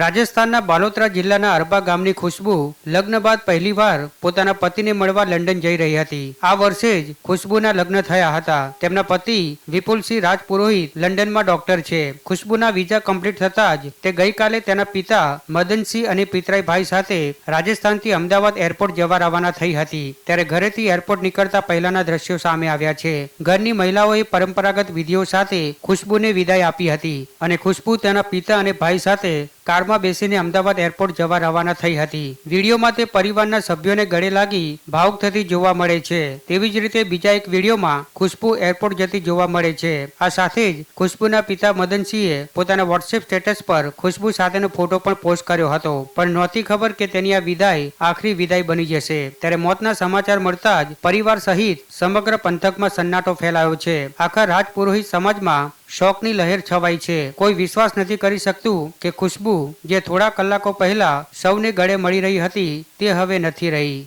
રાજસ્થાનના બાલોતરા જિલ્લાના અરબા ગામની ખુશ્બુ લગ્ન બાદ પહેલીવાર પોતાના પતિને મળવા લંડન જઈ રહી હતી. આ વર્ષે જ ખુશ્બુના લગ્ન થયા હતા. તેમના પતિ વિપુલસિંહ રાજપુરોહિત લંડનમાં ડોક્ટર છે. ખુશ્બુના વિઝા કમ્પ્લીટ થતાં જ તે ગઈકાલે તેના પિતા મદનસિંહ અને પિતરાઈ ભાઈ સાથે રાજસ્થાનથી અમદાવાદ એરપોર્ટ જવા રવાના થઈ હતી. ત્યારે ઘરેથી એરપોર્ટ નીકળતા પહેલાના દ્રશ્યો સામે આવ્યા છે. ઘરની મહિલાઓએ પરંપરાગત વિધિઓ સાથે ખુશ્બુને વિદાય આપી હતી અને ખુશ્બુ તેના પિતા અને ભાઈ સાથે કારમાં બેસીને અમદાવાદ એરપોર્ટ જવા રવાના થઈ હતી. વિડીયોમાં તે પરિવારના સભ્યોને ગળે લાગી ભાવુક થતી જોવા મળે છે. તેવી જ રીતે બીજા એક વિડીયોમાં ખુશ્બુ એરપોર્ટ જતી જોવા મળે છે. આ સાથે જ ખુશ્બુના પિતા મદનસિંહે પોતાના વોટ્સએપ સ્ટેટસ પર ખુશ્બુ સાથેનો ફોટો પણ પોસ્ટ કર્યો હતો. પણ નહોતી ખબર કે તેની આ વિદાય આખરી વિદાય બની જશે. ત્યારે મોતના સમાચાર મળતા જ પરિવાર સહિત સમગ્ર પંથકમાં સન્નાટો ફેલાયો છે. આખા રાજપુરોહિત સમાજમાં શોકની લહેર છવાઈ છે. કોઈ વિશ્વાસ નથી કરી શકતું કે ખુશ્બુ, જે થોડા કલાકો પહેલા સૌને ગળે મળી રહી હતી, તે હવે નથી રહી.